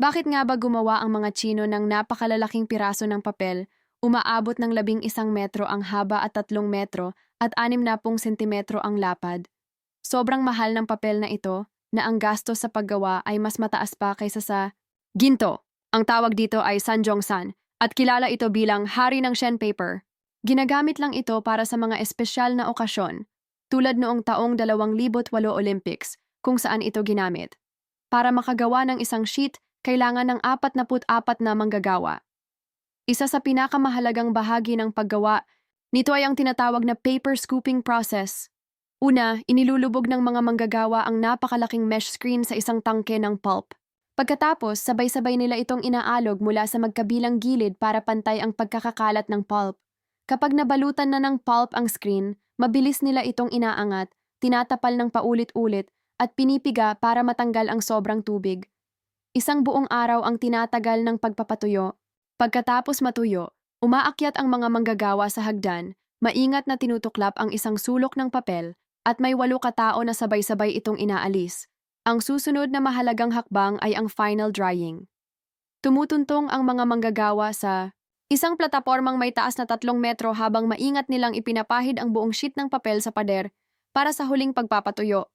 Bakit nga ba gumawa ang mga Chino ng napakalalaking piraso ng papel, umaabot ng labing isang metro ang haba at tatlong metro at anim na pung sentimetro ang lapad? Sobrang mahal ng papel na ito na ang gastos sa paggawa ay mas mataas pa kaysa sa ginto. Ang tawag dito ay Sanjongsan at kilala ito bilang hari ng Shen paper. Ginagamit lang ito para sa mga espesyal na okasyon, tulad noong taong 2008 Olympics kung saan ito ginamit. Para makagawa ng isang sheet, kailangan ng 44 na manggagawa. Isa sa pinakamahalagang bahagi ng paggawa nito ay ang tinatawag na paper scooping process. Una, inilulubog ng mga manggagawa ang napakalaking mesh screen sa isang tangke ng pulp. Pagkatapos, sabay-sabay nila itong inaalog mula sa magkabilang gilid para pantay ang pagkakakalat ng pulp. Kapag nabalutan na ng pulp ang screen, mabilis nila itong inaangat, tinatapal ng paulit-ulit, at pinipiga para matanggal ang sobrang tubig. Isang buong araw ang tinatagal ng pagpapatuyo. Pagkatapos matuyo, umaakyat ang mga manggagawa sa hagdan, maingat na tinutuklap ang isang sulok ng papel, at may walo katao na sabay-sabay itong inaalis. Ang susunod na mahalagang hakbang ay ang final drying. Tumutuntong ang mga manggagawa sa isang platapormang may taas na tatlong metro habang maingat nilang ipinapahid ang buong sheet ng papel sa pader para sa huling pagpapatuyo.